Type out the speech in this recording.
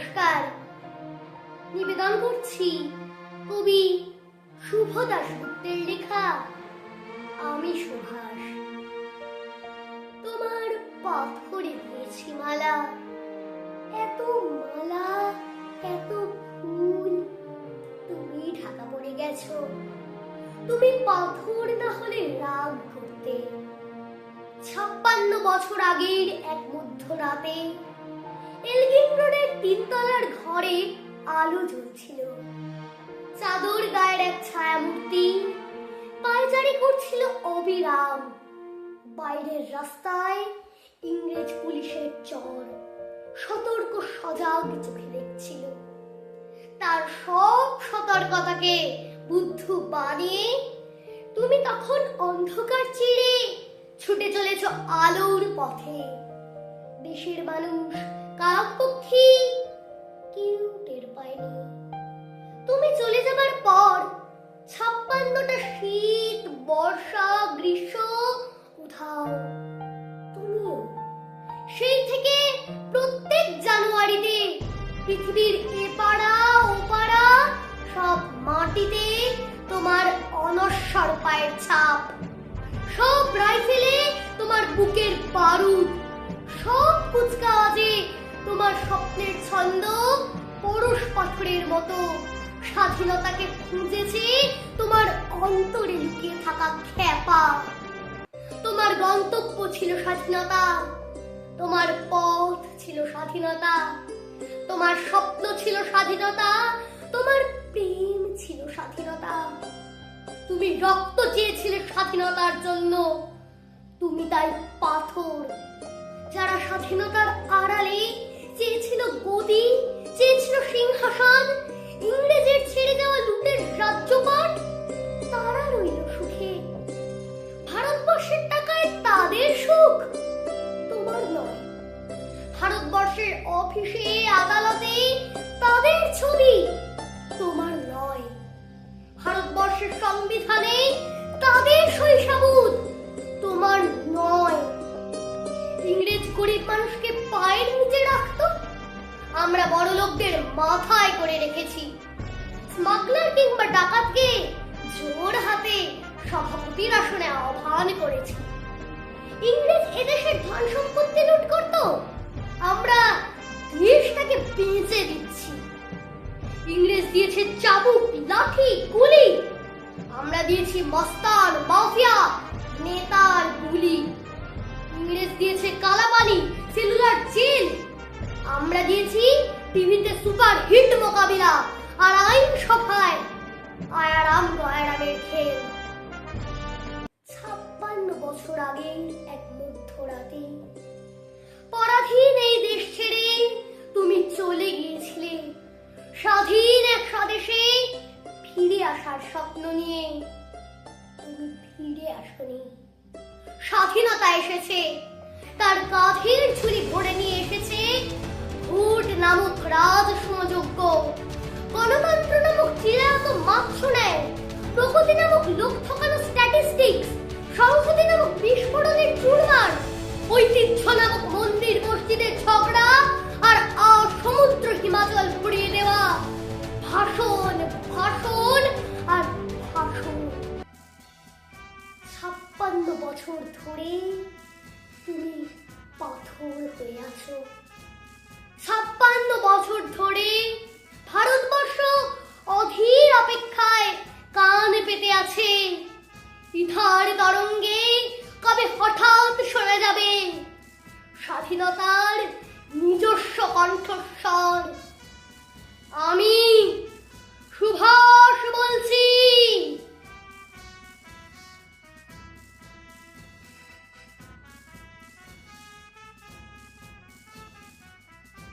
নমস্কার। নিবেদন করছি কবি শুভ দাশগুপ্তের লেখা, আমি সুভাষ। তোমার পাথরে দিয়েছি মালা। এত মালা, এত ফুল। তুমি ঢাকা পড়ে গেছো। তুমি পাথর না হলে রাগ করতে। ছাপ্পান্ন বছর আগের এক মধ্যরাতে রোডের তিনতলার ঘরে আলো জ্বলছিল। চাদর গায়ের এক ছায়ামূর্তি, পায়চারি করছিল অবিরাম। বাইরের রাস্তায় ইংরেজ পুলিশের চর সতর্ক সজাগ চোখে দেখছিল। তার সব সতর্কতাকে বুদ্ধ বানিয়ে তুমি তখন অন্ধকার চিড়ে ছুটে চলেছ আলোর পথে। দেশের মানুষ কাক পক্ষী কেউ টের পায়নি। তুমি চলে যাবার পর ছাপ্পান্নটা শীত, বর্ষা, গ্রীষ্ম উধাও। সেই থেকে প্রত্যেক জানুয়ারিতে পৃথিবীর এপাড়া ওপাড়া সব মাটিতে তোমার অনশ্বর পায়ের ছাপ। সব রাইফেলে তোমার বুকের বারুদ, সব কুচকাওয়াজে তোমার স্বপ্নের ছন্দ পরশ পাথরের মতো। স্বাধীনতাকে খুঁজেছে তোমার অন্তরে লুকিয়ে থাকা খ্যাপা। তোমার গন্তব্য ছিল স্বাধীনতা। তোমার পথ ছিল স্বাধীনতা। তোমার স্বপ্ন ছিল স্বাধীনতা। তোমার প্রেম ছিল স্বাধীনতা। তুমি রক্ত চেয়েছিলে স্বাধীনতার জন্য। তুমি তাই পাথর যারা স্বাধীনতার আড়ালে চেয়েছিল গদি, চেয়েছিল সিংহাসন, ইংরেজের ছেড়ে যাওয়া লুটের রাজ্যপাট, তারা রইল সুখে। ভারতবর্ষের টাকায় তাদের সুখ তোমার নয়। ভারতবর্ষের অফিসে, আদালতে তাদের ছবি তোমার নয়। ভারতবর্ষের সংবিধানে তাদের শৈশবুদ তোমার নয়। গরিব মানুষকে পায়ের নিচে রাখতো? আমরা বড় লোকদের মাথায় করে রেখেছি। স্মাগলার কিংবা ডাকাতকে জোর হাতে সভাপতির আসনে আহ্বান করেছি। ইংরেজ এদেশের ধন সম্পত্তি লুট করত। আমরা দেশটাকে বেঁচে দিচ্ছি। ইংরেজ দিয়েছে চাবুক, লাঠি, গুলি। আমরা দিয়েছি মস্তান, মাফিয়া, নেতার গুলি। মোকাবিলা আর আইন সভায়, আয়ারাম গয়ারামের খেল। ছাপ্পান্ন বছর আগে এক মধ্যরাতে পরাধীন এই দেশ ছেড়ে তুমি চলে গিয়েছিলে। স্বাধীন এক স্বদেশে ফিরে আসার স্বপ্ন নিয়ে তুমি ফিরে আসনি। স্বাধীনতা এসেছে, তার কাঁধের ঝুলি ভরে নিয়ে এসেছে প্রগতি নামক লোক ঠকানো স্ট্যাটিস্টিক্স সংহতি নামক বিস্ফোরণের চুরমার ঐতিহ্য নামক মন্দির মসজিদের ঝগড়া আর সমুদ্র হিমাচল ভরিয়ে দেওয়া। ভাষণ ভাষণ আর ভাষণ। ছাপ্পান্ন বছর ধরে তুমি পাথর হয়ে আছো। বিধার তরঙ্গে কবে হঠাৎ সরে যাবে? স্বাধীনতার নিজস্ব কণ্ঠস্বর। আমি সুভাষ বলছি।